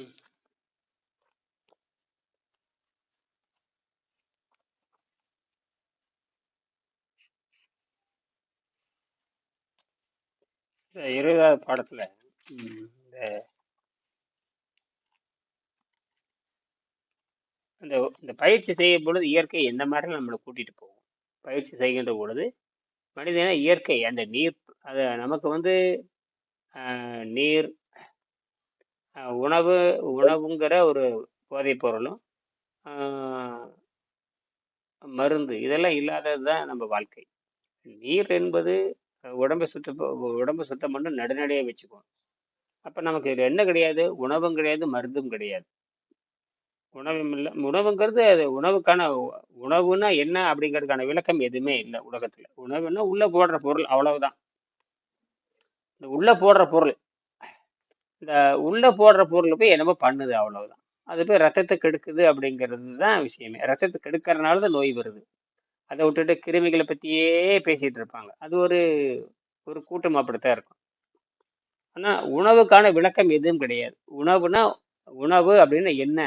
ம். இந்த இருபதாவது பாடத்துல இந்த அந்த இந்த பயிற்சி செய்யும் பொழுது இயற்கை எந்த மாதிரி நம்மளை கூட்டிட்டு போகும் பயிற்சி செய்கின்ற பொழுது மனிதன இயற்கை அந்த நீர் அது நமக்கு வந்து நீர் உணவு உணவுங்கிற ஒரு போதைப் பொருளும் மருந்து இதெல்லாம் இல்லாதது தான் நம்ம வாழ்க்கை. நீர் என்பது உடம்பை சுத்த உடம்பை சுத்தம் பண்ண நடுநடையாக வச்சுக்குவோம் அப்போ நமக்கு இதில் என்ன கிடையாது? உணவும் கிடையாது மருந்தும் கிடையாது. உணவும் இல்லை உணவுங்கிறது அது உணவுக்கான உணவுன்னா என்ன அப்படிங்கிறதுக்கான விளக்கம் எதுவுமே இல்லை உலகத்தில். உணவுன்னா உள்ளே போடுற பொருள் அவ்வளவுதான். இந்த உள்ளே போடுற பொருள். இந்த உள்ளே போடுற பொருள் போய் என்னமோ பண்ணுது அவ்வளவுதான். அது போய் ரத்தத்தை கெடுக்குது அப்படிங்கிறது தான் விஷயமே. ரத்தத்தை கெடுக்கறனால தான் நோய் வருது. அதை விட்டுட்டு கிருமிகளை பற்றியே பேசிகிட்டு இருப்பாங்க. அது ஒரு ஒரு கூட்டம் அப்படித்தான் இருக்கும். ஆனால் உணவுக்கான விளக்கம் எதுவும் கிடையாது. உணவுனா உணவு அப்படின்னா என்ன?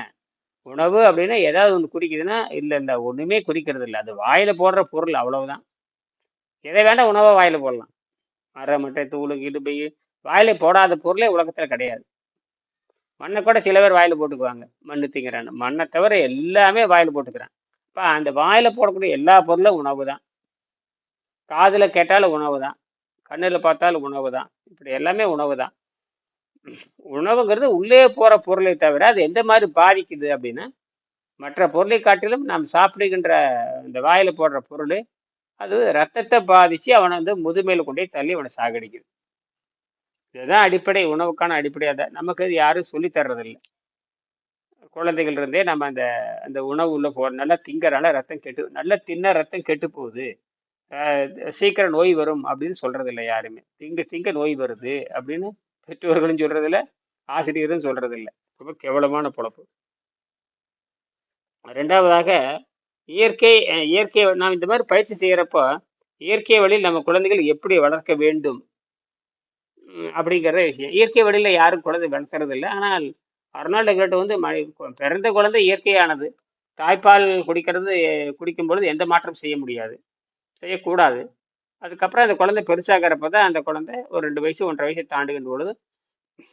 உணவு அப்படின்னா ஏதாவது ஒன்று குறிக்குதுன்னா இல்லை இல்லை ஒன்றுமே குறிக்கிறது இல்லை. அது வாயில் போடுற பொருள் அவ்வளவுதான். எதை வேண்டாம் உணவை வாயில் போடலாம். மர மட்டை தூள் இடுப்பை வாயில் போடாத பொருளே உலகத்தில் கிடையாது. மண்ணை கூட சில பேர் வாயில் போட்டுக்குவாங்க. மண்ணு திங்கிறான் மண்ணை தவிர எல்லாமே வாயில் போட்டுக்கிறான் இப்போ அந்த வாயில் போடக்கூடிய எல்லா பொருளும் உணவு தான். காதில் கேட்டாலும் உணவு தான். கண்ணில் பார்த்தாலும் உணவு தான். இப்படி எல்லாமே உணவு தான். உணவுங்கிறது உள்ளே போகிற பொருளை தவிர அது எந்த மாதிரி பாதிக்குது அப்படின்னா மற்ற பொருளை காட்டிலும் நாம் சாப்பிடுகின்ற இந்த வாயில் போடுற பொருள் அது ரத்தத்தை பாதித்து அவனை வந்து முதுமையில் கொண்டு போய் தள்ளி அவனை சாகடிக்குது. இதுதான் அடிப்படை உணவுக்கான அடிப்படை. அதை நமக்கு அது யாரும் சொல்லித் தர்றதில்லை. குழந்தைகள் இருந்தே நம்ம அந்த அந்த உணவு உள்ள போ நல்லா திங்கறனால ரத்தம் கெட்டு நல்லா தின்ன ரத்தம் கெட்டு போகுது. சீக்கிரம் நோய் வரும் அப்படின்னு சொல்றது இல்லை யாருமே. திங்க திங்க நோய் வருது அப்படின்னு பெற்றோர்களும் சொல்றதில்ல ஆசிரியரும் சொல்றதில்ல. ரொம்ப கேவலமான பொழப்பு. ரெண்டாவதாக இயற்கை இயற்கை நாம் இந்த மாதிரி பயிற்சி செய்கிறப்போ இயற்கை வழியில் நம்ம குழந்தைகள் எப்படி வளர்க்க வேண்டும்? அப்படிங்கிற விஷயம். இயற்கை வழியில் யாரும் குழந்தை வளர்த்துறது இல்லை ஆனால் அர்னால்டு கிட்ட வந்து ம- பிறந்த குழந்தை இயற்கையானது. தாய்ப்பால் குடிக்கிறது குடிக்கும் பொழுது எந்த மாற்றம் செய்ய முடியாது. செய்யக்கூடாது. அதுக்கப்புறம் அந்த குழந்தை பெருசாகிறப்ப தான் அந்த குழந்தை ஒரு ரெண்டு வயசு ஒன்றரை வயசு தாண்டுகின்ற பொழுது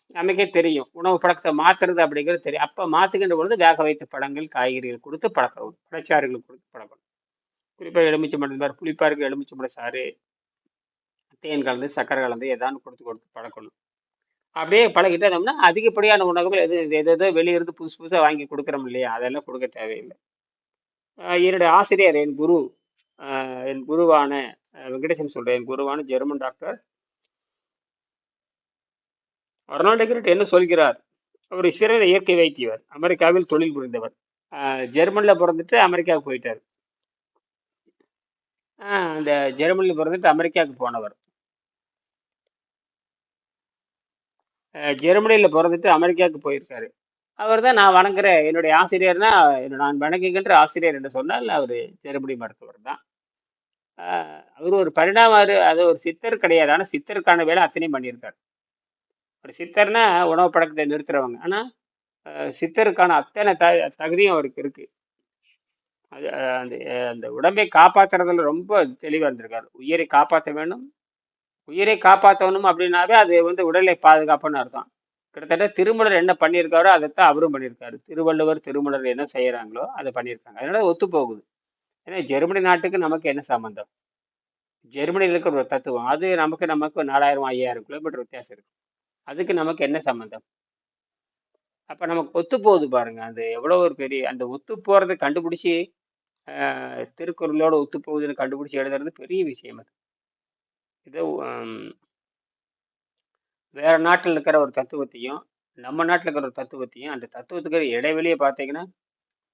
நமக்கே தெரியும். உணவு பழக்கத்தை மாத்துறது அப்படிங்கிறது தெரியும். அப்போ மாற்றுகின்ற பொழுது வேக வைத்த பழங்கள் காய்கறிகள் கொடுத்து பழக்கணும் பழச்சாறுகள் கொடுத்து பழக்கணும். குறிப்பாக எலுமிச்சம்பழம் சார் புளிப்பாருக்கு எலுமிச்சம்பழம் சாறு தேன் கலந்து சக்கரை கலந்து ஏதாவது கொடுத்து கொடுத்து பழக்கணும். அப்படியே பழகிட்டு இருந்தோம்னா அதிகப்படியான உணவுகள் எது எது எதோ வெளியிருந்து புதுசு புதுசாக வாங்கி கொடுக்குறோம் இல்லையா? அதெல்லாம் கொடுக்க தேவையில்லை. என்னுடைய ஆசிரியர் என் குரு என் குருவான வெங்கடேசன் சொல்கிறேன் என் குருவான ஜெர்மன் டாக்டர். அர்னால்டு என்ன சொல்கிறார்? அவர் சிறந்த இயற்கை வைத்தியவர் அமெரிக்காவில் தொழில் புரிந்தவர். ஜெர்மனில் பிறந்துட்டு அமெரிக்காவுக்கு போயிட்டார். அந்த ஜெர்மனியில் பிறந்துட்டு அமெரிக்காவுக்கு போனவர் ஆஹ் ஜெர்மனியில் பிறந்துட்டு அமெரிக்காவுக்கு போயிருக்காரு. அவர் தான் நான் வணங்குற என்னுடைய ஆசிரியர்னா என்ன- நான் வணங்குகின்ற ஆசிரியர் என்று சொன்னால் அவர் ஜெர்மனி மருத்துவர் தான். அவர் ஒரு பரிணாம அது ஒரு சித்தர் கிடையாது. ஆனால் சித்தருக்கான வேலை அத்தனையும் பண்ணியிருக்காரு. ஒரு சித்தர்னா உணவு பழக்கத்தை நிறுத்துறவங்க. ஆனால் சித்தருக்கான அத்தனை த தகுதியும் அவருக்கு இருக்கு. அது அந்த அந்த உடம்பை காப்பாற்றுறதுல ரொம்ப தெளிவாக இருந்திருக்காரு. உயிரை காப்பாற்ற வேணும் உயிரை காப்பாற்றணும் அப்படின்னாவே அது வந்து உடலை பாதுகாப்புன்னு அர்த்தம். கிட்டத்தட்ட திருமலர் என்ன பண்ணியிருக்காரோ அதைத்தான் அவரும் பண்ணியிருக்காரு. திருவள்ளுவர் திருமலர் என்ன செய்கிறாங்களோ அதை பண்ணியிருக்காங்க. அதனால ஒத்து போகுது. ஏன்னா ஜெர்மனி நாட்டுக்கு நமக்கு என்ன சம்பந்தம்? ஜெர்மனியில் இருக்கிற ஒரு தத்துவம். அது நமக்கு நமக்கு நாலாயிரம் ஐயாயிரம் கிலோமீட்டர் வித்தியாசம் இருக்கு. அதுக்கு நமக்கு என்ன சம்பந்தம்? அப்போ நமக்கு ஒத்து போகுது பாருங்க. அது எவ்வளோ ஒரு பெரிய அந்த ஒத்து போகிறத கண்டுபிடிச்சி திருக்குறளோட ஒத்து போகுதுன்னு கண்டுபிடிச்சி எழுதுறது பெரிய விஷயம் அது. இது வேறு வேற நாட்டில் இருக்கிற ஒரு தத்துவத்தையும் நம்ம நாட்டில் இருக்கிற ஒரு தத்துவத்தையும் அந்த தத்துவத்துக்கு இடைவெளியை பார்த்தீங்கன்னா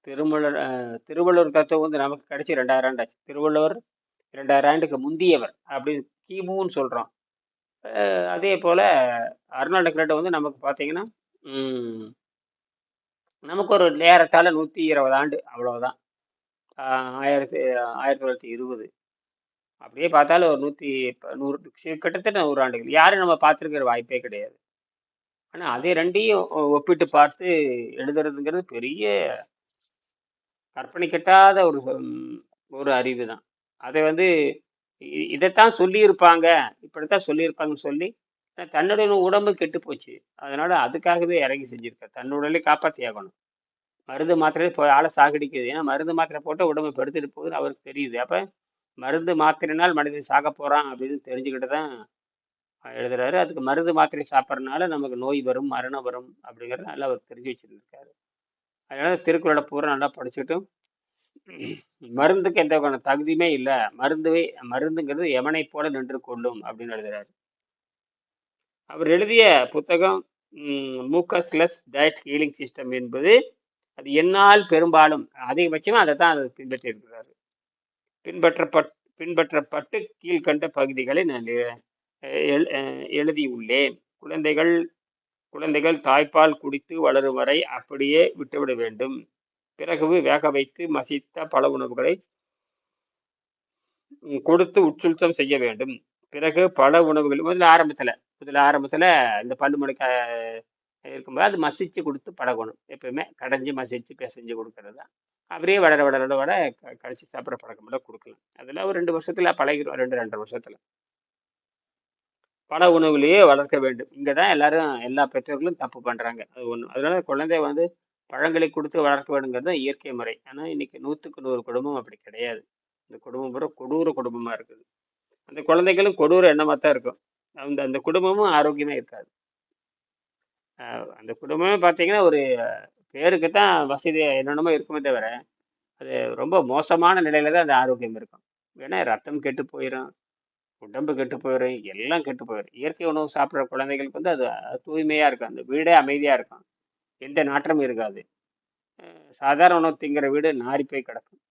திருமலர் திருவள்ளுவர் தத்துவம் வந்து நமக்கு கிடைச்சி ரெண்டாயிரம் ஆண்டு ஆச்சு. திருவள்ளுவர் ரெண்டாயிரம் ஆண்டுக்கு முந்தியவர் அப்படின்னு கிமுன்னு சொல்கிறோம் அதே போல் அர்னால்டு கிரெட்டோ வந்து நமக்கு பார்த்தீங்கன்னா நமக்கு ஒரு நேரத்தால் நூற்றி இருபது ஆண்டு அவ்வளோதான் ஆயிரத்தி ஆயிரத்தி தொள்ளாயிரத்தி இருபது. அப்படியே பார்த்தாலும் ஒரு நூற்றி நூறு கிட்டத்தட்ட நூறு ஆண்டுகள். யாரும் நம்ம பார்த்துருக்கிற வாய்ப்பே கிடையாது. ஆனால் அதை ரெண்டையும் ஒப்பிட்டு பார்த்து எழுதுறதுங்கிறது பெரிய கற்பனை கெட்டாத ஒரு ஒரு அறிவு தான். அதை வந்து இதைத்தான் சொல்லியிருப்பாங்க. இப்படித்தான் சொல்லியிருப்பாங்கன்னு சொல்லி தன்னுடைய உடம்பு கெட்டு போச்சு. அதனால அதுக்காகவே இறங்கி செஞ்சிருக்காரு. தன்னுடலே காப்பாற்றியாகணும் காப்பாற்றி ஆகணும். மருந்து மாத்திரை போய் ஆளை சாகடிக்குது ஏன்னா மருந்து மாத்திரை போட்டு உடம்பு பெருத்துட்டு போகுதுன்னு அவருக்கு தெரியுது. அப்போ மருந்து மாத்திரைனால் மனிதன் சாக போகிறான் அப்படின்னு தெரிஞ்சுக்கிட்டு தான் எழுதுறாரு. அதுக்கு மருந்து மாத்திரை சாப்பிட்றதுனால நமக்கு நோய் வரும் மரணம் வரும் அப்படிங்கிறத நல்லா அவர் தெரிஞ்சு வச்சுருந்துருக்காரு அதனால திருக்குறளை பூரா நல்லா படிச்சுக்கிட்டும் மருந்துக்கு எந்த வகையான தகுதியுமே இல்லை. மருந்துவே மருந்துங்கிறது எவனை போல நின்று கொள்ளும் அப்படின்னு எழுதுறாரு. அவர் எழுதிய புத்தகம் மூக்கஸ்லஸ் டயட் ஹீலிங் சிஸ்டம் என்பது அது என்னால் பெரும்பாலும் அதிகபட்சமாக அதை தான் அதை பின்பற்றி இருக்கிறாரு பின்பற்றப்பட் பின்பற்றப்பட்டு கீழ்கண்ட பகுதிகளை நான் எழுதியுள்ளேன். குழந்தைகள் குழந்தைகள் தாய்ப்பால் குடித்து வளரும் வரை அப்படியே விட்டுவிட வேண்டும். பிறகு வேக வைத்து மசித்த பல உணவுகளை கொடுத்து உட்சுத்தம் செய்ய வேண்டும். பிறகு பல உணவுகள் முதல்ல ஆரம்பத்தில் முதல்ல ஆரம்பத்தில் இந்த பல்லு முளைக்க இருக்கும்போது அது மசிச்சு கொடுத்து பழகணும். எப்பயுமே கடைஞ்சி மசித்து பிசைஞ்சு கொடுக்கறது தான். அப்படியே வளர வளர வளர க- கடிச்சு சாப்பிட்ற பழக்கமெல்லாம் கொடுக்கலாம் அதில் ஒரு ரெண்டு வருஷத்துல பழகிடும் ரெண்டு ரெண்டரை வருஷத்துல. பல உணவுகளையே வளர்க்க வேண்டும். இங்கே தான் எல்லாரும் எல்லா பெற்றோர்களும் தப்பு பண்ணுறாங்க அது ஒன்று அதனால குழந்தை வந்து பழங்களை கொடுத்து வளர்க்க வேணுங்கிறது தான் இயற்கை முறை. ஆனால் இன்னைக்கு நூற்றுக்கு நூறு குடும்பம் அப்படி கிடையாது. இந்த குடும்பம் பூரா கொடூர குடும்பமாக இருக்குது. அந்த குழந்தைகளும் கொடூர எண்ணமாக தான் இருக்கும். அந்த அந்த குடும்பமும் ஆரோக்கியமாக இருக்காது. அந்த குடும்பமே பார்த்தீங்கன்னா ஒரு பேருக்கு தான் வசதி என்னென்னமோ இருக்குமே தவிர அது ரொம்ப மோசமான நிலையில தான் அந்த ஆரோக்கியம் இருக்கும். ஏன்னா ரத்தம் கெட்டு போயிடும் உடம்பு கெட்டு போயிடும் எல்லாம் கெட்டு போயிடும் இயற்கை உணவு சாப்பிட்ற குழந்தைகளுக்கு வந்து அது தூய்மையாக இருக்கும். அந்த வீடே அமைதியாக இருக்கும். எந்த நாற்றமும் இருக்காது. சாதாரண உணவு திங்கிற வீடு நாரி போய் கிடக்கும்.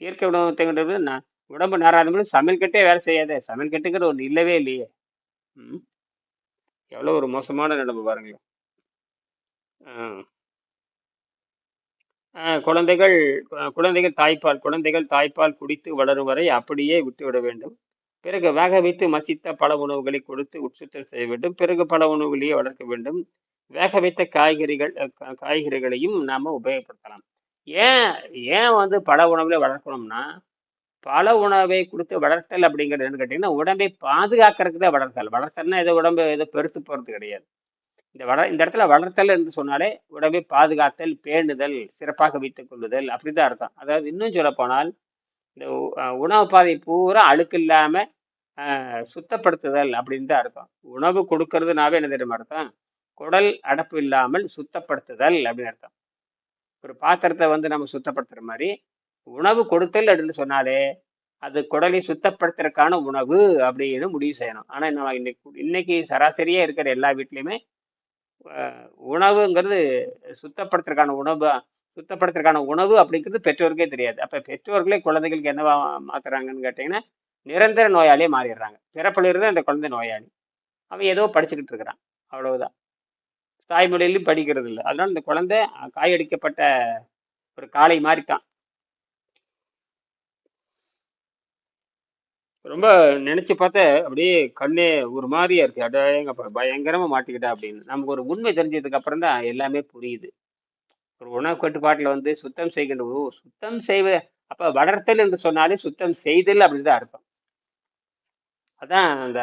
இயற்கை உணவு திங்கிற வீடு நான் உடம்பு நாராத போது சமையல் கட்டே வேலை செய்யாதே. சமையல் கட்டுங்கிற ஒன்று இல்லவே இல்லையே. ம்? எவ்வளோ ஒரு மோசமான நிலைமை பாருங்களேன். ஆ. குழந்தைகள் கு- குழந்தைகள் தாய்ப்பால் குழந்தைகள் தாய்ப்பால் குடித்து வளரும் வரை அப்படியே விட்டுவிட வேண்டும். பிறகு வேக வைத்து மசித்த பல உணவுகளை கொடுத்து உட்சுத்தல் செய்ய வேண்டும். பிறகு பல உணவுகளையே வளர்க்க வேண்டும். வேக வைத்த காய்கறிகள் காய்கறிகளையும் நாம உபயோகப்படுத்தலாம். ஏன் ஏன் வந்து பல உணவுகளை வளர்க்கணும்னா பல உணவை கொடுத்து வளர்த்தல் அப்படிங்கிறது என்னன்னு கேட்டிங்கன்னா உடம்பை பாதுகாக்கிறதுக்கு தான் வளர்த்தல். வளர்த்தல்னா ஏதோ உடம்பு ஏதோ பெருத்து போகிறது கிடையாது. இந்த வள இந்த இடத்துல வளர்த்தல் என்று சொன்னாலே உடம்பை பாதுகாத்தல் பேணுதல் சிறப்பாக வைத்துக் கொள்ளுதல் அப்படிதான் அர்த்தம். அதாவது இன்னும் சொல்லப்போனால் இந்த உணவு பாதை பூரா அழுக்கு இல்லாமல் சுத்தப்படுத்துதல் அப்படின்னு தான் அர்த்தம். உணவு கொடுக்கறதுனாவே என்ன தெரியுமா அர்த்தம்? குடல் அடப்பு இல்லாமல் சுத்தப்படுத்துதல் அப்படின்னு அர்த்தம். ஒரு பாத்திரத்தை வந்து நம்ம சுத்தப்படுத்துகிற மாதிரி உணவு கொடுத்தல் அப்படின்னு சொன்னாலே அது குடலை சுத்தப்படுத்துறதுக்கான உணவு அப்படின்னு முடிவு செய்யணும். ஆனால் நம்ம இன்னைக்கு இன்னைக்கு சராசரியாக இருக்கிற எல்லா வீட்லேயுமே உணவுங்கிறது சுத்தப்படுத்துறதுக்கான உணவு சுத்தப்படுத்துறதுக்கான உணவு அப்படிங்கிறது பெற்றோருக்கே தெரியாது. அப்போ பெற்றோர்களே குழந்தைகளுக்கு என்னவா மாத்துறாங்கன்னு கேட்டிங்கன்னா நிரந்தர நோயாளியே மாறிடுறாங்க. பிறப்பிலிருந்து அந்த குழந்தை நோயாளி. அவன் ஏதோ படிச்சுக்கிட்டு இருக்கிறான். அவ்வளவுதான். தாய்மொழியிலும் படிக்கிறது இல்லை அதனால இந்த குழந்தை காயடிக்கப்பட்ட ஒரு காளை மாதிரி தான் ரொம்ப நினைச்சு பார்த்தா அப்படியே கண்ணே ஒரு மாதிரியா இருக்கு. அடேங்கப்பா பயங்கரமா மாட்டிக்கிட்டா அப்படின்னு. நமக்கு ஒரு உண்மை தெரிஞ்சதுக்கு அப்புறம் தான் எல்லாமே புரியுது. ஒரு உணவு கட்டுப்பாட்டில் வந்து சுத்தம் செய்கின்ற ஓ சுத்தம் செய்வ அப்ப வளர்த்தல் என்று சொன்னாலே சுத்தம் செய்தல் அப்படின்னு தான் அர்த்தம். அதான் அந்த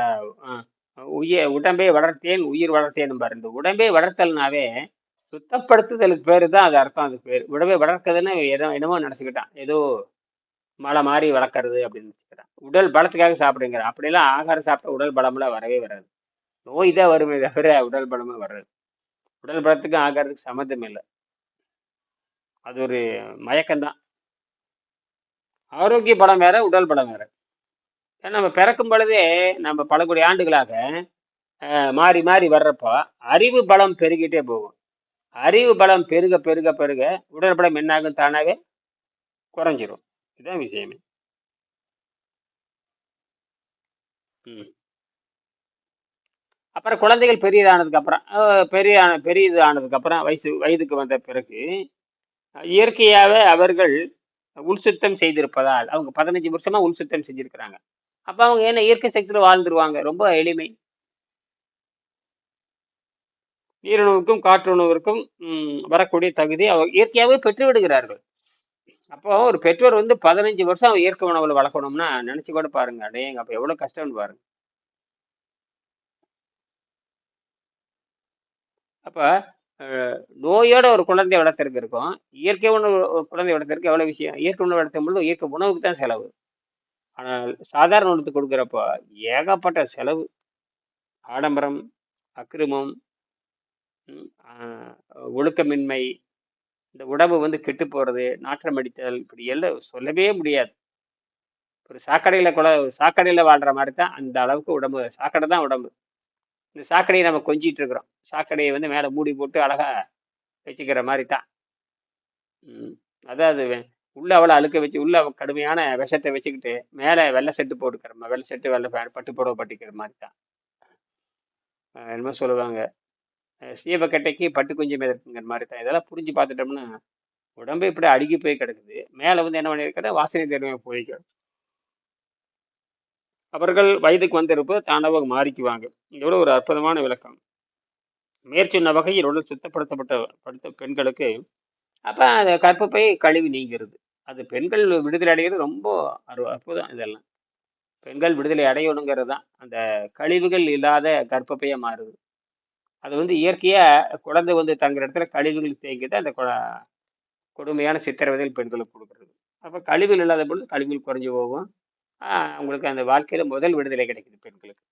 உயிர் உடம்பை வளர்த்தேன் உயிர் வளர்த்தேன் பாரு இந்த உடம்பை வளர்த்தல்னாவே சுத்தப்படுத்துதலுக்கு பேரு தான் அது அர்த்தம் அதுக்கு பேர். உடம்பை வளர்க்கறதுன்னு எதோ என்னமோ நினச்சிக்கிட்டான். ஏதோ மலை மாதிரி வளர்க்கறது அப்படின்னு வச்சுக்கிறேன் உடல் பலத்துக்காக சாப்பிடுங்கிற அப்படிலாம் ஆகாரம் சாப்பிட்டா உடல் பலமெல்லாம் வரவே வராது. நோய் தான் வருமே தவிர உடல் பலமே வராது. உடல் பலத்துக்கும் ஆகாரத்துக்கு சம்மந்தம் இல்லை. அது ஒரு மயக்கம்தான். ஆரோக்கிய பலம் வேற உடல் பலம் வேற. ஏன்னா நம்ம பிறக்கும் பொழுதே நம்ம பல கோடி ஆண்டுகளாக அஹ், மாறி மாறி வர்றப்போ அறிவு பலம் பெருகிட்டே போகும். அறிவு பலம் பெருக பெருக பெருக உடல் பலம் என்னாகும் தானாவே குறைஞ்சிரும். இதுதான் விஷயமே ம். அப்புறம் குழந்தைகள் பெரியதானதுக்கு அப்புறம் பெரிய பெரியது ஆனதுக்கு அப்புறம் வயசு வயதுக்கு வந்த பிறகு இயற்கையாகவே அவர்கள் உள் சுத்தம் செய்திருப்பதால் அவங்க பதினஞ்சு வருஷமா உள் சுத்தம் செஞ்சிருக்கிறாங்க. அப்ப அவங்க என்ன இயற்கை சக்தியில வாழ்ந்துருவாங்க ரொம்ப எளிமை. நீருணவுக்கும் காற்றுணவிற்கும் வரக்கூடிய தகுதி அவர் இயற்கையாகவே பெற்று விடுகிறார்கள் அப்போ ஒரு பெற்றோர் வந்து பதினஞ்சு வருஷம் இயற்கை உணவுல வளர்க்கணும்னா நினைச்சு கூட பாருங்க. அடேங்க அப்ப எவ்வளவு கஷ்டம்னு பாருங்க. அப்ப நோயோட ஒரு குழந்தை வளர்த்துருக்கு இருக்கும். இயற்கை உணவு குழந்தை வளர்த்துருக்கு எவ்வளவு விஷயம்? இயற்கை உணவு வளர்த்தும் பொழுது இயற்கை உணவுக்கு தான் செலவு. ஆனால் சாதாரண உணவுக்கு கொடுக்குறப்போ ஏகப்பட்ட செலவு. ஆடம்பரம் அக்கிரமம் ஒழுக்கமின்மை இந்த உடம்பு வந்து கெட்டு போகிறது நாற்றம் அடித்தல் இப்படி எல்லாம் சொல்லவே முடியாது. ஒரு சாக்கடையில் கூட சாக்கடையில் வாழ்கிற மாதிரி தான் அந்த அளவுக்கு உடம்பு. சாக்கடை தான் உடம்பு. இந்த சாக்கடையை நம்ம கொஞ்சிட்டு இருக்கிறோம். சாக்கடையை வந்து மேலே மூடி போட்டு அழகாக வச்சுக்கிற மாதிரி தான். அதாவது உள்ள அவளை அழுக்க வச்சு உள்ள கடுமையான விஷத்தை வச்சுக்கிட்டு மேலே வெள்ளை செட்டு போட்டுக்கிற மாதிரி வெள்ளை செட்டு வெள்ளை பட்டு புடவை பட்டிக்கிற மாதிரி தான். என்னமோ சொல்லுவாங்க. சீவக்கட்டைக்கு பட்டு குஞ்சு மிதக்குங்கிற மாதிரி தான். இதெல்லாம் புரிஞ்சு பார்த்துட்டோம்னா உடம்பு இப்படி அடுக்கி போய் கிடக்குது. மேலே வந்து என்ன பண்ணியிருக்கிற வாசனை திறமை போய்க்க அவர்கள் வயதுக்கு வந்திருப்பது தாண்டவ மாறிக்குவாங்க. இதோட ஒரு அற்புதமான விளக்கம். மேற்சொன்ன வகையில் உடல் சுத்தப்படுத்தப்பட்ட படுத்த பெண்களுக்கு அப்போ அந்த கற்பப்பை கழிவு நீங்கிறது. அது பெண்கள் விடுதலை அடைகிறது ரொம்ப அரு அற்புதம் இதெல்லாம். பெண்கள் விடுதலை அடையணுங்கிறது தான். அந்த கழிவுகள் இல்லாத கற்பப்பையாக மாறுது. அது வந்து இயற்கையாக குழந்தை வந்து தங்குற இடத்துல கழிவுகள் தேங்கிட்டு அந்த கொடுமையான சித்திரவதைகள் பெண்களுக்கு கொடுக்குறது. அப்போ கழிவுகள் இல்லாத பொழுது கழிவுகள் குறைஞ்சு போகும். அவங்களுக்கு அந்த வாழ்க்கையில் முதல் விடுதலை கிடைக்குது பெண்களுக்கு.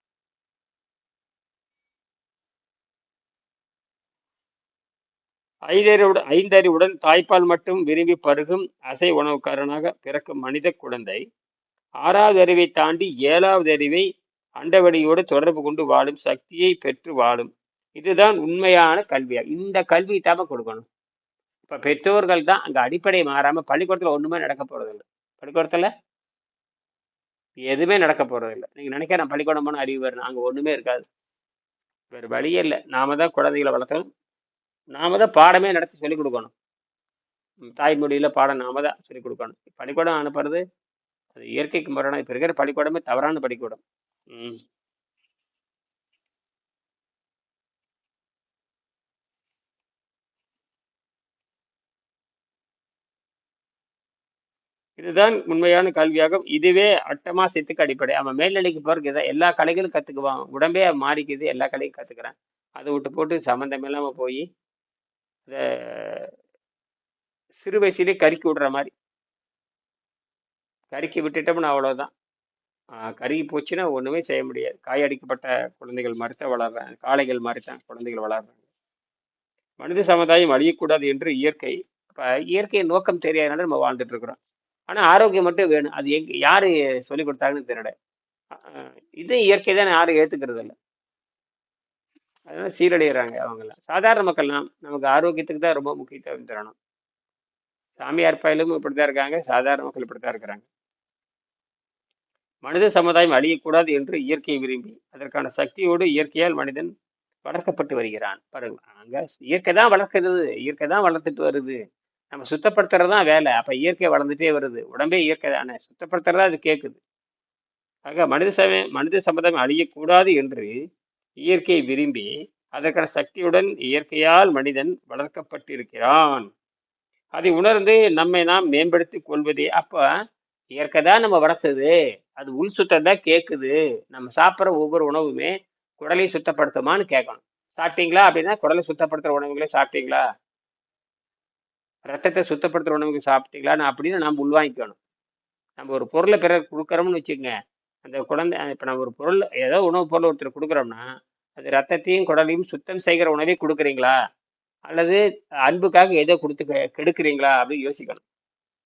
ஐந்தறிவுடன் ஐந்தறிவுடன் தாய்ப்பால் மட்டும் விரும்பி பருகும் அசை உணவுக்காரனாக பிறக்கும் மனித குழந்தை ஆறாவது அறிவை தாண்டி ஏழாவது அறிவை அண்டவெளியோடு தொடர்பு கொண்டு வாழும் சக்தியை பெற்று வாழும் இதுதான் உண்மையான கல்வியா? இந்த கல்வி தான் கொடுக்கணும். இப்ப பெற்றோர்கள் தான் அங்க அடிப்படை மாறாம பள்ளிக்கூடத்துல ஒண்ணுமே நடக்க போறதில்லை. பள்ளிக்கூடத்துல எதுவுமே நடக்க போறதில்லை. நீங்க நினைக்கிற பள்ளிக்கூடம் போன அறிவு வரணும் அங்க ஒண்ணுமே இருக்காது. வேறு வழியே இல்லை. நாம தான் குழந்தைகளை வளர்த்தணும். நாம தான் பாடமே நடத்தி சொல்லிக் கொடுக்கணும். தாய்மொழியில் தாய்மொழியில பாடம் நாம தான் சொல்லிக் கொடுக்கணும். பள்ளிக்கூடம் அனுப்புறது அது இயற்கைக்கு முரணா இப்ப இருக்கிற பள்ளிக்கூடமே தவறான பள்ளிக்கூடம். ம். இதுதான் உண்மையான கல்வியாகும். இதுவே அட்டமா சித்துக்கு அடிப்படை. அவன் மேல்நிலைக்கு போறதுக்கு இதை எல்லா கலைகளும் கத்துக்குவான். உடம்பே மாறிக்குது எல்லா கலையும் கத்துக்கிறான். அதை விட்டு போட்டு சம்மந்தம் இல்லாம போய் இத சிறு வயசுலேயே கருக்கி விடுற மாதிரி. கருக்கி விட்டுட்டோம்னா அவ்வளவுதான். ஆஹ் கருகி போச்சுன்னா ஒண்ணுமே செய்ய முடியாது. காயடிக்கப்பட்ட குழந்தைகள் மாதிரி தான் வளர்றாங்க. காளைகள் மறுத்தான் குழந்தைகள் வளர்றாங்க. மனித சமுதாயம் அழியக்கூடாது என்று இயற்கை இப்ப இயற்கையின் நோக்கம் தெரியாதனால நம்ம வாழ்ந்துட்டு இருக்கிறோம். ஆனா ஆரோக்கியம் மட்டும் வேணும். அது எங்க யாரு சொல்லி கொடுத்தாங்கன்னு தெரியல. இது இயற்கை தான் யாரும் ஏற்றுக்கிறது இல்லை. அதனால சீரடைகிறாங்க அவங்கெல்லாம் சாதாரண மக்கள்லாம் நமக்கு ஆரோக்கியத்துக்கு தான் ரொம்ப முக்கியத்துவம் தரணும். சாமியார் பயிலும் இப்படித்தான் இருக்காங்க. சாதாரண மக்கள் இப்படித்தான் இருக்கிறாங்க. மனித சமுதாயம் அழியக்கூடாது என்று இயற்கையை விரும்பி அதற்கான சக்தியோடு இயற்கையால் மனிதன் வளர்க்கப்பட்டு வருகிறான். பாருங்க அங்க இயற்கை தான் வளர்க்கிறது இயற்கை தான் வளர்த்துட்டு வருது. நம்ம சுத்தப்படுத்துறது தான் வேலை. அப்போ இயற்கை வளர்ந்துட்டே வருது. உடம்பே இயற்கை தானே. சுத்தப்படுத்துறதா அது கேட்குது ஆக மனித சமய மனித சமுதாயம் அழியக்கூடாது என்று இயற்கையை விரும்பி அதற்கான சக்தியுடன் இயற்கையால் மனிதன் வளர்க்கப்பட்டிருக்கிறான். அதை உணர்ந்து நம்மை நாம் மேம்படுத்தி கொள்வதே அப்போ இயற்கை தான் நம்ம வளர்த்தது. அது உள் சுத்தம் தான் கேட்குது நம்ம சாப்பிட்ற ஒவ்வொரு உணவுமே குடலை சுத்தப்படுத்துமான்னு கேட்கணும். சாப்பிட்டீங்களா அப்படின்னா குடலை சுத்தப்படுத்துகிற உணவுகளே சாப்பிட்டீங்களா? ரத்தத்தை சுத்தப்படுத்துற உணவுகள் சாப்பிட்டீங்களான்னு அப்படின்னு நம்ம உள்வாங்கிக்கணும் நம்ம ஒரு பொருளை பிறர் கொடுக்குறோம்னு வச்சுக்கோங்க. அந்த குழந்தை இப்போ நம்ம ஒரு பொருள் ஏதோ உணவுப் பொருள் ஒருத்தர் கொடுக்குறோம்னா அது ரத்தத்தையும் குடலையும் சுத்தம் செய்கிற உணவே கொடுக்குறீங்களா? அல்லது அன்புக்காக ஏதோ கொடுத்து கெ- கெடுக்குறீங்களா? அப்படின்னு யோசிக்கணும்.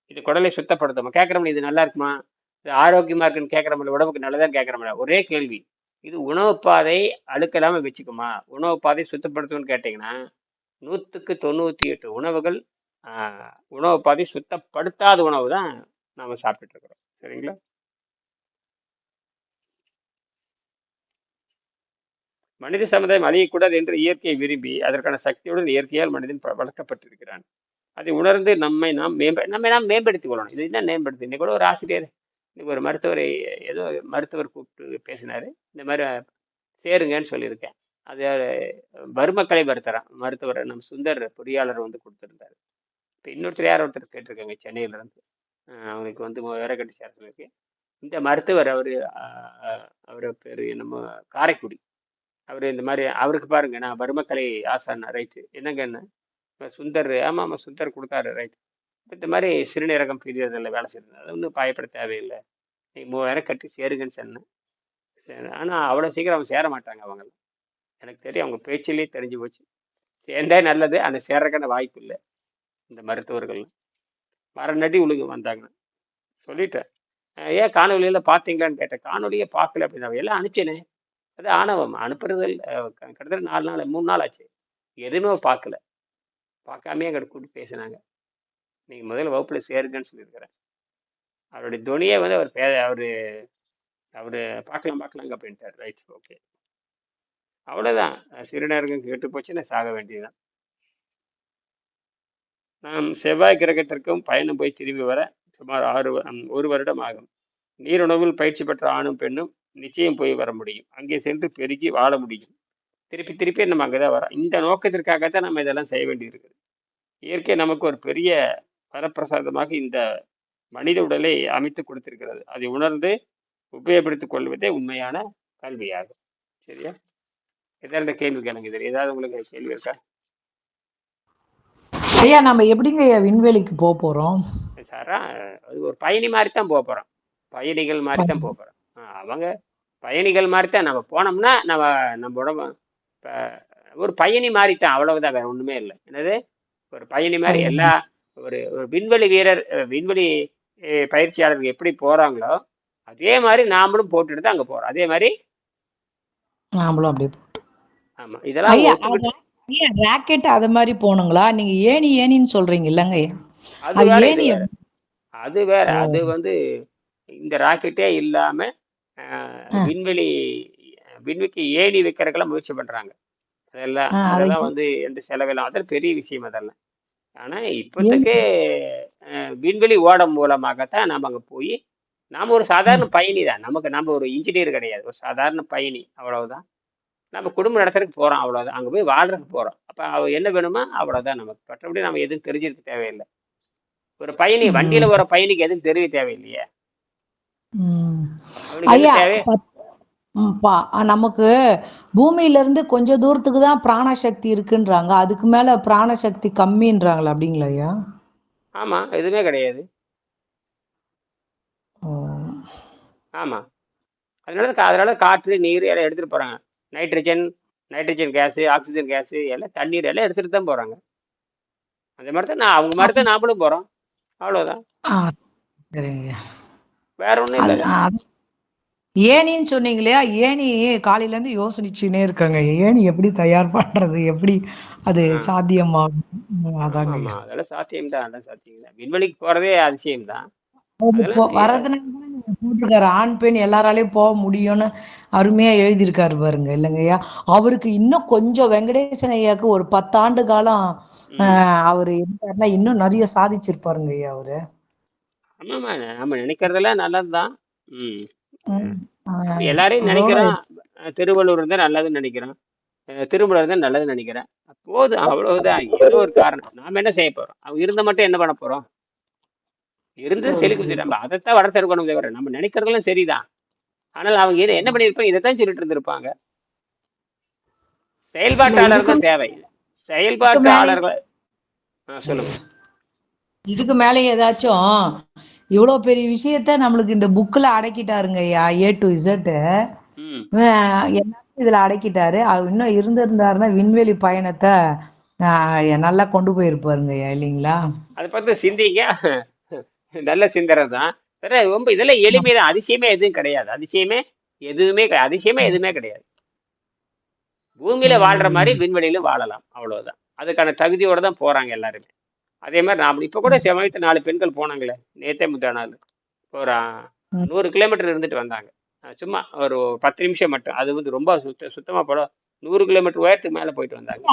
இது குடலை சுத்தப்படுத்தணும் கேட்குறோம்ல இது நல்லா இருக்குமா? இது ஆரோக்கியமாக இருக்குன்னு கேட்குறோம்ல உடம்புக்கு நல்லதான் கேட்குறோம்ல. ஒரே கேள்வி. இது உணவு பாதை அழுக்கலாமல் வச்சுக்குமா? உணவு பாதை சுத்தப்படுத்தும்னு கேட்டிங்கன்னா நூற்றுக்கு தொண்ணூற்றி எட்டு உணவுகள் உணவு பாதி சுத்தப்படுத்தாத உணவு தான் நாம சாப்பிட்டுட்டு இருக்கிறோம் சரிங்களா? மனித சமுதாயம் அழியக்கூடாது என்று இயற்கையை விரும்பி அதற்கான சக்தியுடன் இயற்கையால் மனிதன் வளர்க்கப்பட்டிருக்கிறான். அதை உணர்ந்து நம்மை நாம் மேம்ப நம்மை நாம் மேம்படுத்திக் கொள்ளணும். இது என்ன மேம்படுத்து? இன்னைக்கு கூட ஒரு ஆசிரியர் இன்னைக்கு ஒரு மருத்துவரை ஏதோ மருத்துவர் கூப்பிட்டு பேசினாரு. இந்த மாதிரி சேருங்கன்னு சொல்லியிருக்கேன். அது வர்மக்கலை மருத்துவரா மருத்துவர் நம்ம சுந்தர் பொறியாளர் வந்து கொடுத்துருந்தாரு. இப்போ இன்னொருத்தர் யார் ஒருத்தர் கேட்டிருக்காங்க சென்னையில இருந்து அஹ் அவனுக்கு வந்து வேறக்கட்டி சேர்த்துருக்கு இந்த மருத்துவர் அவர் அவர் பேர் நம்ம காரைக்குடி. அவர் இந்த மாதிரி அவருக்கு பாருங்க நான் மருமக்கலை ஆசான் ரைட்டு என்னங்க என்ன? சுந்தர் ஆமாம் ஆமாம் சுந்தர் கொடுத்தாரு ரைட் இந்த மாதிரி சிறுநீரகம் பிரியறதில் வேலை செய்யறது அது ஒன்றும் பயப்பட தேவையில்லை. நீ மூவாயிரம் கட்டி சேருங்கன்னு சொன்னேன். ஆனால் அவ்வளோ சீக்கிரம் அவங்க சேர மாட்டாங்க அவங்கள. எனக்கு தெரியும் அவங்க பேச்சிலேயே தெரிஞ்சு போச்சு. சேர்ந்தே நல்லது அந்த சேர்றதுக்கான வாய்ப்பு இல்லை. இந்த மருத்துவர்கள். மரநடி உழுகு வந்தாங்க. சொல்லிட்டேன். ஏன் காணொலியில் பார்த்தீங்களான்னு கேட்டேன். காணொலியை பார்க்கல அப்படின்னா எல்லாம் அனுப்பிச்சேனே. அது ஆணவம். அனுப்புறது கிட்டத்தட்ட நாலு நாள் மூணு நாள் ஆச்சு. எதுவுமே பார்க்கல. பார்க்காமயே எங்கிட்ட கூப்பிட்டு பேசினாங்க. நீங்கள் முதல்ல வகுப்பில் சேருங்கன்னு சொல்லியிருக்கிறேன். அவருடைய துணியை வந்து அவர் பே அவர் அவர் பார்க்கலாம் பார்க்கலாங்க அப்படின்ட்டார். Right okay. அவ்வளோதான் சிறுநேரங்க கெட்டு போச்சுன்னா சாக வேண்டியதுதான். நாம் செவ்வாய் கிரகத்திற்கும் பயணம் போய் திரும்பி வர சுமார் ஆறு ஒரு வருடம் ஆகும். நீருணவில் பயிற்சி பெற்ற ஆணும் பெண்ணும் நிச்சயம் போய் வர முடியும். அங்கே சென்று பெருகி வாழ முடியும். திருப்பி திருப்பி நம்ம அங்கே தான் வரோம் இந்த நோக்கத்திற்காக தான் நம்ம இதெல்லாம் செய்ய வேண்டியிருக்குது. இயற்கை நமக்கு ஒரு பெரிய வரப்பிரசாதமாக இந்த மனித உடலை அமைத்து கொடுத்திருக்கிறது. அதை உணர்ந்து உபயோகப்படுத்திக் கொள்வதே உண்மையான கல்வியாகும். சரியா? எதாவது கேள்வி கேளுங்க. இதில் ஏதாவது உங்களுக்கு கேள்வி இருக்கா? ஐயா நம்ம எப்படிங்க ஐயா விண்வெளிக்கு போக போறோம்? சாரா அது ஒரு பயணி மாதிரி தான் போக போகிறோம் பயணிகள் மாதிரி தான் போக போகிறோம் அவங்க பயணிகள் மாதிரி தான் நம்ம போனோம்னா நம்ம நம்ம உடம்பு இப்போ ஒரு பயணி மாதிரி தான் அவ்வளவுதான் வேற ஒன்றுமே இல்லை. என்னது? ஒரு பயணி மாதிரி. எல்லா ஒரு ஒரு விண்வெளி வீரர் விண்வெளி பயிற்சியாளர்கள் எப்படி போகிறாங்களோ அதே மாதிரி நாமளும் போட்டுட்டு தான் அங்கே போகிறோம் அதே மாதிரி நாமளும் அப்படியே ஆமாம் இதெல்லாம் ஐயா ராக்கெட் அது மாதிரி போகணுங்களா? நீங்க ஏணி ஏணின்னு சொல்றீங்க இல்லங்க. அது வேற ஏணி அது வேற. ஓ. அது வந்து இந்த ராக்கெட்டே இல்லாம. விண்வெளி விண்வெளிக்கு ஏணி வைக்கிறதுக்கெல்லாம் முயற்சி பண்றாங்க. அதெல்லாம் அதெல்லாம் வந்து எந்த செலவில்லாம் அதெல்லாம் பெரிய விஷயம் அதெல்லாம். ஆனா இப்போதைக்கு விண்வெளி ஓடம் மூலமாகத்தான் நாம அங்க போய் நாம ஒரு சாதாரண பயணி தான் நமக்கு நம்ம ஒரு இன்ஜினியர் கிடையாது. ஒரு சாதாரண பயணி. அவ்வளவுதான். நம்ம குடும்பம் நடத்துறதுக்கு போறோம் அவ்வளவுதான். அங்க போய் வாழ்றதுக்கு போறோம். அப்ப அவ என்ன வேணுமோ அவ்வளவுதான் நமக்கு. மற்றபடி நம்ம எதுவும் தெரிஞ்சிருக்க தேவையில்லை. ஒரு பயணி. வண்டியில போற பயணிக்கு எதுவும் தெரிய தேவையில்லையே. நமக்கு பூமியில இருந்து கொஞ்ச தூரத்துக்கு தான் பிராணசக்தி இருக்குன்றாங்க. அதுக்கு மேல பிராணசக்தி கம்மின்றாங்களா அப்படிங்களா ஐயா? ஆமா எதுவுமே கிடையாது. ஆமா. அதனால அதனால காற்று நீர் எல்லாம் எடுத்துட்டு போறாங்க. Nitrogen nitrogen gas oxygen gas எல்லாம் தண்ணீர் எல்லாம் எடுத்துட்டு தான் போறாங்க. அந்த மாதிரி தான் நான் அவங்க மாதிரி தான் நாமளும் போறோம். அவ்வளவுதான். ஆ சரிங்க. வேற அது இல்லை ஏணின்னு சொன்னீங்க இல்லையா? ஏணி காலையில இருந்து யோசனிச்சுனே இருக்காங்க. ஏணி எப்படி தயார் பண்றது? எப்படி அது. சாத்தியமாகும்? அதாங்க. அதெல்லாம் சாத்தியம் தான் அதெல்லாம் சாத்தியம் தான் விண்வெளிக்கு போறதே அதிசயம் தான் அது போட்டிருக்காரு ஆண் பெண் எல்லாராலையும் போக முடியும்னு அருமையா எழுதியிருக்காரு பாருங்க இல்லைங்கய்யா அவருக்கு இன்னும் கொஞ்சம் வெங்கடேசன் ஐயாக்கு ஒரு பத்தாண்டு காலம் அவரு இருந்தாருன்னா இன்னும் நிறைய சாதிச்சிருப்பாருங்க ஐயா அவரு. ஆமாமா நம்ம நினைக்கிறதெல்லாம் நல்லதுதான். எல்லாரையும் நினைக்கிறோம். திருவள்ளுவர் தான் நல்லதுன்னு நினைக்கிறோம். அஹ் திருமலர் தான் நல்லதுன்னு நினைக்கிறேன். போதும் அவ்வளவுதான். ஏதோ ஒரு காரணம். நாம என்ன செய்ய போறோம்? அவங்க இருந்த மட்டும் என்ன பண்ண போறோம்? இருந்து செழிக்க நம்ம அதைத்தான் வளர்த்தெடுக்கணும் தவிர. நம்ம நினைக்கிறதெல்லாம் சரிதான். ஆனால் அவங்க என்ன என்ன பண்ணியிருப்பாங்க? இதைத்தான் சொல்லிட்டு இருந்திருப்பாங்க. செயல்பாட்டாளர் தான் தேவை. செயல்பாட்டாளர்கள். சொல்லுங்க. இதுக்கு மேல ஏதாச்சும் இவ்வளவு பெரிய விஷயத்த நம்மளுக்கு இந்த புக்ல அடக்கிட்டாருங்க ஐயா ஏ டு இசட் இதுல அடக்கிட்டாரு? அவர் இன்னும் இருந்திருந்தாருன்னா விண்வெளி பயணத்தை நல்லா கொண்டு போயிருப்பாருங்க ஐயா இல்லைங்களா? அதை பார்த்து சிந்திங்க. நல்ல சிந்தனை தான் ரொம்ப இதெல்லாம் எளிமை தான் அதிசயமே எதுவும் கிடையாது. அதிசயமே எதுவுமே அதிசயமே எதுவுமே கிடையாது. பூமியில வாழ்ற மாதிரி விண்வெளியில வாழலாம். அவ்வளவுதான். அதுக்கான தகுதியோட தான் போறாங்க எல்லாருமே. அதே மாதிரி நாம இப்ப கூட சமயத்து நாலு பெண்கள் போனாங்களே நேத்தே முந்தா நாள். ஒரு. நூறு கிலோமீட்டர் இருந்துட்டு வந்தாங்க. சும்மா ஒரு பத்து நிமிஷம் மட்டும். அது வந்து ரொம்ப சுத்த சுத்தமா போல நூறு கிலோமீட்டர் உயரத்துக்கு மேல போயிட்டு வந்தாங்க.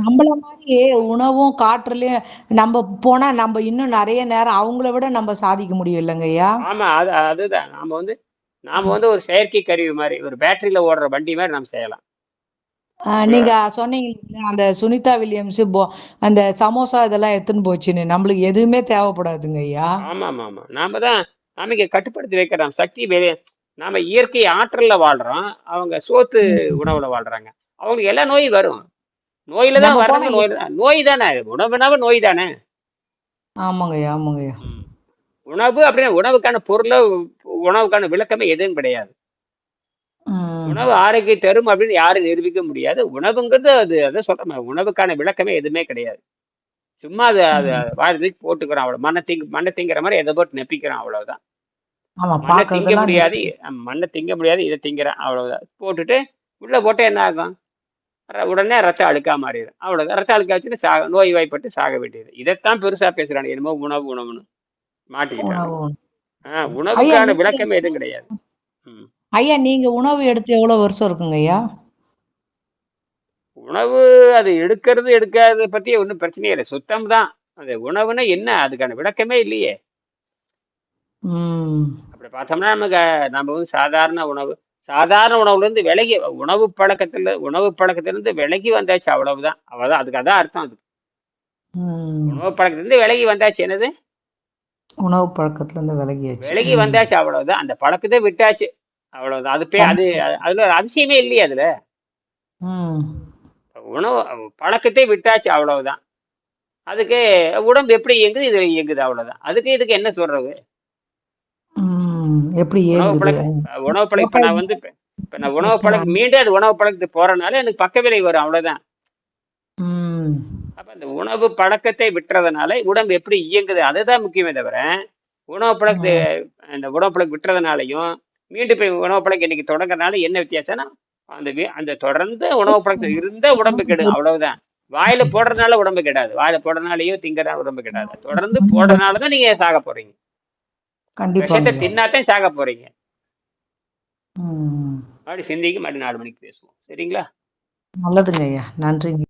நம்மள மாதிரி உணவும் காற்றுலயும் நம்ம போனா நம்ம இன்னும் நிறைய நேரம் அவங்கள விட நம்ம சாதிக்க முடியும் இல்லைங்க ஐயா? ஆமா அது அதுதான். நாம வந்து நாம வந்து ஒரு செயற்கை கருவி மாதிரி ஒரு பேட்டரியில ஓடுற வண்டி மாதிரி நம்ம செய்யலாம். நீங்க சொன்னீங்க அந்த சுனிதா வில்லியம்ஸ் அந்த சமோசா இதெல்லாம் எடுத்துன்னு போச்சுன்னு. நம்மளுக்கு எதுவுமே தேவைப்படாதுங்க ஐயா. ஆமா ஆமா ஆமா. நாம தான் நாம இங்க கட்டுப்படுத்தி வைக்கிறோம். சக்தி வெளியே நாம இயற்கை ஆற்றல்ல வாழ்றோம். அவங்க சோத்து உணவுல வாழ்றாங்க. அவங்களுக்கு எல்லா நோயும் வரும். நோயில தான் போனா நோய் தான். நோய் தானே. உணவுனாவே நோய் தானே. ஆமாங்க ஐயா ஆமாங்க ஐயா ம். உணவு அப்படின்னா உணவுக்கான பொருளோ உணவுக்கான விளக்கமே எதுவும் கிடையாது. உணவு ஆரோக்கிய தரும் அப்படின்னு யாரும் நிரூபிக்க முடியாது. உணவுங்கிறது அது அதை சொல்றேன் உணவுக்கான விளக்கமே எதுவுமே கிடையாது. சும்மா அது அது. வாரத்துக்கு போட்டுக்கிறோம். அவ்வளவு. மண்ணை திங்க மண்ணை திங்கிற மாதிரி எதை போட்டு நெப்பிக்கிறான் அவ்வளவுதான். ஆமா மண்ணை திங்க முடியாது. மண்ணை திங்க முடியாது. இதை திங்கிறேன். அவ்வளவுதான். போட்டுட்டு உள்ள போட்டு என்ன ஆகும்? உடனே ரத்தம் அழுக்கா மாறிடும். அவ்வளவுதான். ரத்தம் அழுக்கா வச்சுட்டு சாக நோய் வாய்ப்பட்டு சாக வேண்டியது. இதைத்தான் பெருசா பேசுறாங்க என்னமோ உணவு உணவுன்னு. மாட்டிக்கிட்டாங்க. ஆஹ் உணவுக்கான விளக்கமே எதுவும் கிடையாது. ஐயா நீங்க உணவு எடுத்து எவ்வளவு வருஷம் இருக்குங்க ஐயா? உணவு அது எடுக்கிறது எடுக்காத பத்தி ஒன்றும் பிரச்சனையே இல்லை. சுத்தம் தான் அது உணவுன்னா என்ன? அதுக்கான விளக்கமே இல்லையே. அப்படி பார்த்தோம்னா நமக்கு நம்ம வந்து சாதாரண உணவு சாதாரண உணவுல இருந்து விலகி உணவு பழக்கத்துல உணவு பழக்கத்திலிருந்து விலகி வந்தாச்சு அவ்வளவுதான். அவ்வளவுதான். அதுக்கு அதான் அர்த்தம் அது. ம். உணவு பழக்கத்திலிருந்து விலகி வந்தாச்சு என்னது? உணவு பழக்கத்துல இருந்து விலகியாச்சு. விலகி. வந்தாச்சு அவ்வளவுதான். அந்த பழக்கத்தை விட்டாச்சு. அவ்வளவுதான். அது பே அது அதுல ஒரு அதிசயமே இல்லையே அதுல. உணவு பழக்கத்தை விட்டாச்சு அவ்வளவுதான். அதுக்கு உடம்பு எப்படி இயங்குது? இது இயங்குது அவ்வளவுதான். அதுக்கு இதுக்கு என்ன சொல்றது. எப்படி உணவு ஏங்குது? பழக்க உணவு பழக்கம் நான் வந்து இப்ப நான் உணவு பழக்கம் மீண்டும் அது உணவு பழக்கத்துக்கு போறதுனால எனக்கு பக்க விலை வரும் அவ்வளவுதான். அப்ப அந்த உணவு பழக்கத்தை விட்டுறதுனால உடம்பு எப்படி இயங்குது அதுதான் முக்கியமே தவிர உணவு பழக்கத்தை அந்த உணவு பழக்கம் விட்டுறதுனாலையும் மீண்டும் போய் உணவு பழக்கம் இன்னைக்கு தொடங்குறதுனால என்ன வித்தியாசம்னா அந்த அந்த தொடர்ந்து உணவு பழக்கம் இருந்த உடம்பு கெடும் அவ்வளவுதான். வாயில போடுறதுனால உடம்பு கெடாது வாயில போடுறதுனாலயோ திங்கறதுனால உடம்பு கெடாது. தொடர்ந்து போடுறதுனால தான் நீங்க சாக போறீங்க. விஷத்தை தின்னாத்தான் சாக போறீங்க. அப்படி சிந்திக்கு மறுபடியும் நாலு மணிக்கு பேசுவோம். சரிங்களா? நல்லதுங்க ஐயா. நன்றிங்க.